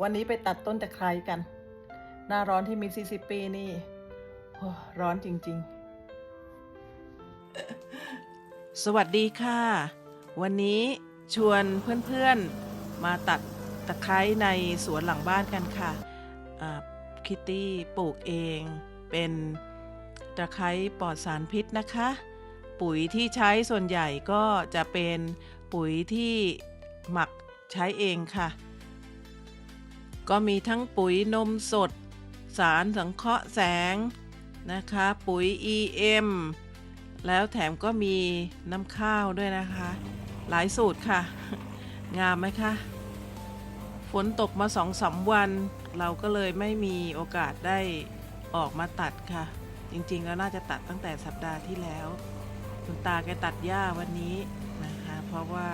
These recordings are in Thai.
วันนี้ไปตัดต้นตะไคร้กัน หน้าร้อนที่มิสซิสซิปปีนี่ร้อนจริง ๆ สวัสดีค่ะ วันนี้ชวนเพื่อนๆมาตัดตะไคร้ในสวนหลังบ้านกันค่ะคิตตี้ปลูกเองเป็นตะไคร้ปลอดสารพิษนะคะ ปุ๋ยที่ใช้ส่วนใหญ่ก็จะเป็นปุ๋ยที่หมักใช้เองค่ะ ก็มีทั้งปุ๋ยนมสด สารสังเคราะห์แสงนะคะ ปุ๋ย EM แล้วแถมก็มีน้ำข้าวด้วยนะคะ หลายสูตรค่ะ งามไหมคะ ฝนตกมาสองสามวัน เราก็เลยไม่มีโอกาสได้ออกมาตัดค่ะ จริงๆ แล้วน่าจะตัดตั้งแต่สัปดาห์ที่แล้ว คุณตาแกตัดหญ้าวันนี้นะคะ เพราะว่า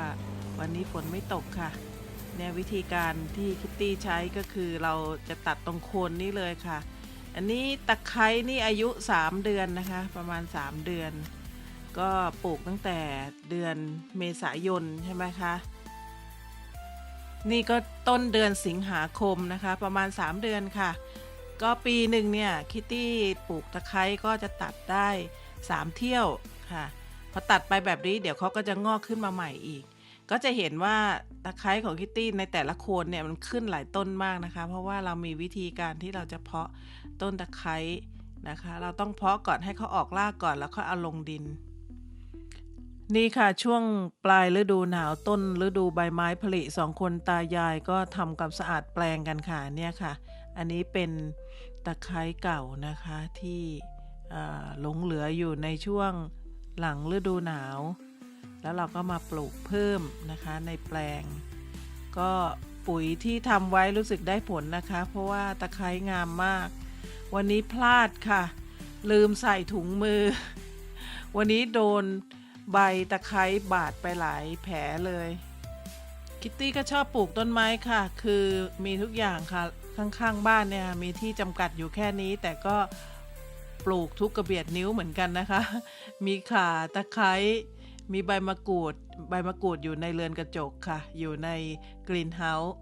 วันนี้ฝนไม่ตกค่ะ เนี่ยวิธีการที่คิตตี้ใช้ก็คือเราจะตัดตรงโคนนี่เลยค่ะ อันนี้ตะไคร้นี่อายุ 3 เดือนนะคะ ประมาณ 3 เดือน ก็ปลูกตั้งแต่เดือนเมษายนใช่ไหมคะนี่ก็ต้นเดือนสิงหาคมนะคะ ประมาณ 3 เดือนค่ะ ก็ปีหนึ่งเนี่ยคิตตี้ปลูกตะไคร้ก็จะตัดได้ 3 เที่ยวค่ะพอตัดไปแบบนี้เดี๋ยวเขาก็จะงอกขึ้นมาใหม่อีก ก็จะเห็นว่าตะไคร้ของคิตตี้ในแต่ละโคนเนี่ยมันขึ้นหลายต้นมากนะคะ เพราะว่าเรามีวิธีการที่เราจะเพาะต้นตะไคร้นะคะ เราต้องเพาะก่อนให้เขาออกรากก่อนแล้วก็เอาลงดิน นี่ค่ะช่วงปลายฤดูหนาวต้นฤดูใบไม้ผลิสองคนตายายก็ทำความสะอาดแปลงกันค่ะเนี่ยค่ะ อันนี้เป็นตะไคร้เก่านะคะที่หลงเหลืออยู่ในช่วงหลังฤดูหนาว แล้วเราก็มาปลูกเพิ่มนะคะในแปลง ก็ปุ๋ยที่ทำไว้รู้สึกได้ผลนะคะ เพราะว่าตะไคร้งามมาก วันนี้พลาดค่ะ ลืมใส่ถุงมือ วันนี้โดนใบตะไคร้บาดไปหลายแผลเลย คิตตี้ก็ชอบปลูกต้นไม้ค่ะ คือมีทุกอย่างค่ะข้างๆบ้านเนี่ยมีที่จำกัดอยู่แค่นี้ แต่ก็ปลูกทุกกระเบียดนิ้วเหมือนกันนะคะ มีข่าตะไคร้ มีใบมะกรูด ใบมะกรูดอยู่ในเรือนกระจกค่ะ อยู่ในกรีนเฮาส์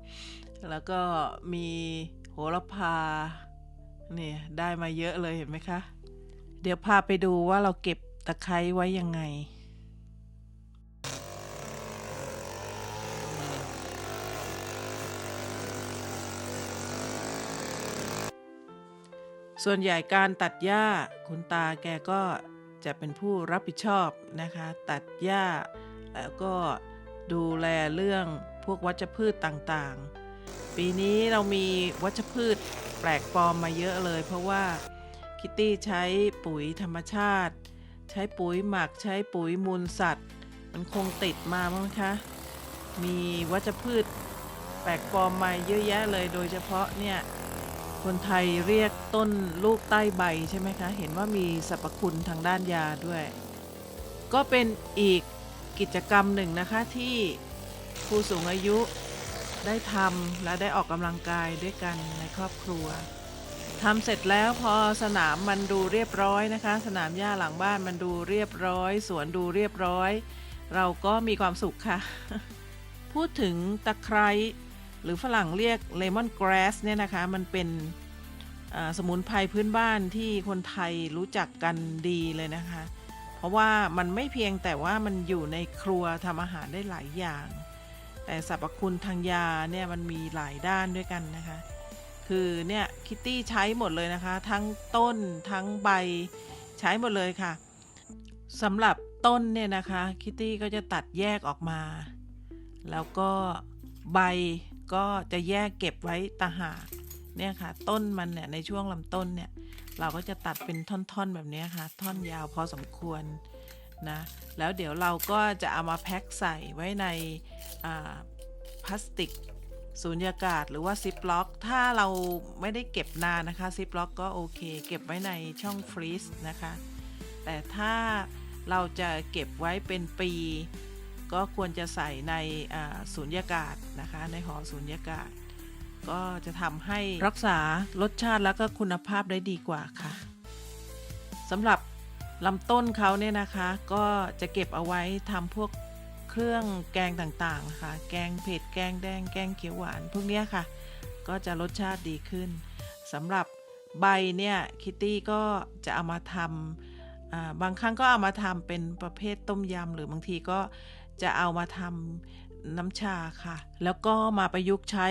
แล้วก็มีโหระพาเนี่ยได้มาเยอะเลยเห็นไหมคะ เดี๋ยวพาไปดูว่าเราเก็บตะไคร้ไว้ยังไงส่วนใหญ่การตัดหญ้าคุณตาแกก็ จะเป็นผู้รับผิดชอบนะคะ ตัดหญ้า แล้วก็ดูแลเรื่องพวกวัชพืชต่างๆ ปีนี้เรามีวัชพืชแปลกปลอมมาเยอะเลย เพราะว่าคิตตี้ใช้ปุ๋ยธรรมชาติ ใช้ปุ๋ยหมักใช้ปุ๋ยมูลสัตว์ มันคงติดมามั้งคะ มีวัชพืชแปลกปลอมมาเยอะแยะเลยโดยเฉพาะเนี่ย คนไทยเรียกต้นลูกใต้ใบใช่ไหมคะ เห็นว่ามีสรรพคุณทางด้านยาด้วย ก็เป็นอีกกิจกรรมหนึ่งนะคะที่ผู้สูงอายุได้ทำและได้ออกกำลังกายด้วยกันในครอบครัวทำเสร็จแล้วพอสนามมันดูเรียบร้อยนะคะ สนามหญ้าหลังบ้านมันดูเรียบร้อย สวนดูเรียบร้อย เราก็มีความสุขค่ะ พูดถึงตะไคร้ หรือฝรั่งเรียกเลมอนกราสเนี่ยนะคะ มันเป็นสมุนไพรพื้นบ้านที่คนไทยรู้จักกันดีเลยนะคะ เพราะว่ามันไม่เพียงแต่ว่ามันอยู่ในครัวทำอาหารได้หลายอย่าง แต่สรรพคุณทางยาเนี่ยมันมีหลายด้านด้วยกันนะคะ คือเนี่ยคิตตี้ใช้หมดเลยนะคะ ทั้งต้นทั้งใบใช้หมดเลยค่ะสำหรับต้นเนี่ยนะคะ คิตตี้ก็จะตัดแยกออกมา แล้วก็ใบ ก็จะแยกเก็บไว้ตาหากเนี่ยค่ะ ต้นมันเนี่ยในช่วงลำต้นเนี่ย เราก็จะตัดเป็นท่อนๆแบบนี้ค่ะ ท่อนยาวพอสมควรนะแล้วเดี๋ยวเราก็จะเอามาแพ็คใส่ไว้ในพลาสติกสูญญากาศหรือว่าซิปล็อก ถ้าเราไม่ได้เก็บนานนะคะซิปล็อกก็โอเค เก็บไว้ในช่องฟรีซนะคะ แต่ถ้าเราจะเก็บไว้เป็นปี ก็ควรจะใส่ในสูญญากาศนะคะในห่อสูญญากาศ ก็จะทำให้รักษารสชาติแล้วก็คุณภาพได้ดีกว่าค่ะสำหรับลำต้นเขาเนี่ยนะคะก็จะเก็บเอาไว้ทำพวกเครื่องแกงต่างๆะค่ะแกงเผ็ดแกงแดง แกงเขียวหวานพวกนี้ค่ะ ก็จะรสชาติดีขึ้นสำหรับใบเนี่ยคิตตี้ก็จะเอามาทำบางครั้งก็เอามาทำเป็นประเภทต้มยำหรือบางทีก็ จะเอามาทำน้ำชาค่ะ แล้วก็มาประยุกต์ใช้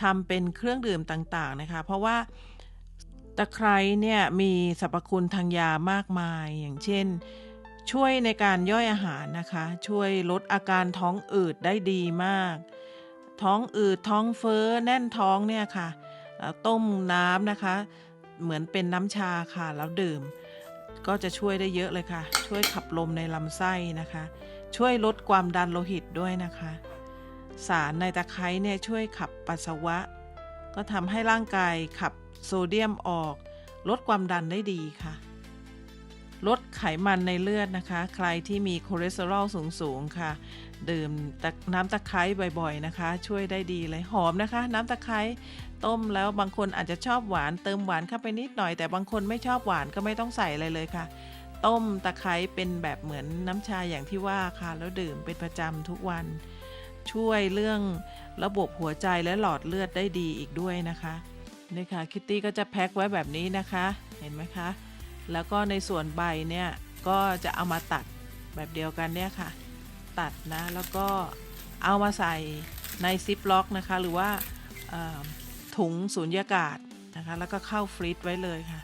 ทำเป็นเครื่องดื่มต่างๆนะคะ เพราะว่าตะไคร้เนี่ยมีสรรพคุณทางยามากมายอย่างเช่น ช่วยในการย่อยอาหารนะคะ ช่วยลดอาการท้องอืดได้ดีมาก ท้องอืดท้องเฟ้อแน่นท้องเนี่ยค่ะ ต้มน้ำนะคะ เหมือนเป็นน้ำชาค่ะแล้วดื่ม ก็จะช่วยได้เยอะเลยค่ะ ช่วยขับลมในลำไส้นะคะ ช่วยลดความดันโลหิตด้วยนะคะ สารในตะไคร้เนี่ยช่วยขับปัสสาวะ ก็ทำให้ร่างกายขับโซเดียมออก ลดความดันได้ดีค่ะ ลดไขมันในเลือดนะคะ ใครที่มีคอเลสเตอรอลสูงๆค่ะ ดื่มน้ำตะไคร้บ่อยๆนะคะ ช่วยได้ดีเลยหอมนะคะ น้ำตะไคร้ต้มแล้วบางคนอาจจะชอบหวานเติมหวานเข้าไปนิดหน่อย แต่บางคนไม่ชอบหวานก็ไม่ต้องใส่อะไรเลยค่ะ ต้มตะไคร้เป็นแบบเหมือนน้ำชาอย่างที่ว่าค่ะ แล้วดื่มเป็นประจำทุกวัน ช่วยเรื่องระบบหัวใจและหลอดเลือดได้ดีอีกด้วยนะคะนี่ค่ะคิตตี้ก็จะแพ็คไว้แบบนี้นะคะ เห็นไหมคะ แล้วก็ในส่วนใบเนี่ยก็จะเอามาตัดแบบเดียวกันเนี่ยค่ะ ตัดนะแล้วก็เอามาใส่ในซิปล็อกนะคะ หรือว่าถุงสูญญากาศนะคะ แล้วก็เข้าฟรีซไว้เลยค่ะ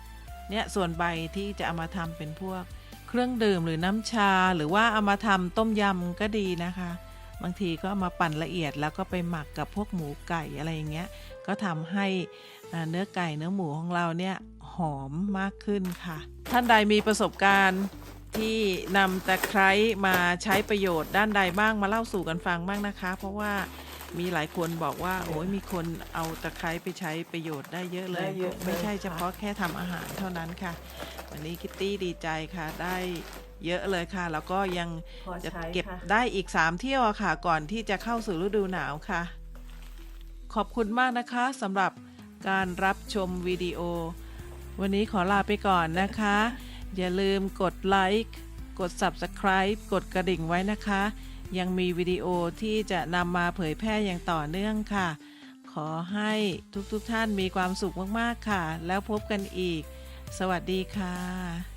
เนี่ยส่วนใบที่จะเอามาทำเป็นพวกเครื่องดื่มหรือน้ำชา หรือว่าเอามาทำต้มยำก็ดีนะคะ บางทีก็เอามาปั่นละเอียดแล้วก็ไปหมักกับพวกหมูไก่อะไรอย่างเงี้ยก็ทำให้เนื้อไก่เนื้อหมูของเราเนี่ยหอมมากขึ้นค่ะ ท่านใดมีประสบการณ์ที่นำตะไคร้มาใช้ประโยชน์ด้านใดบ้างมาเล่าสู่กันฟังบ้างนะคะ เพราะว่า มีหลายคนบอกว่า โอ้ยมีคนเอาตะไคร้ไปใช้ประโยชน์ได้เยอะเลย ได้เยอะเลยไม่ใช่ค่ะเฉพาะแค่ทำอาหารเท่านั้นค่ะ วันนี้คิตตี้ดีใจค่ะ ได้เยอะเลยค่ะ แล้วก็ยังพอจะใช้เก็บค่ะ ได้อีก3เที่ยวอะค่ะ ก่อนที่จะเข้าสู่ฤดูหนาวค่ะ ขอบคุณมากนะคะสำหรับการรับชมวิดีโอ วันนี้ขอลาไปก่อนนะคะ อย่าลืมกดไลค์ กด Subscribe กดกระดิ่งไว้นะคะ ยังมีวิดีโอที่จะนำมาเผยแพร่อย่างต่อเนื่องค่ะ ขอให้ทุกๆทท่านมีความสุขมากๆค่ะ แล้วพบกันอีก สวัสดีค่ะ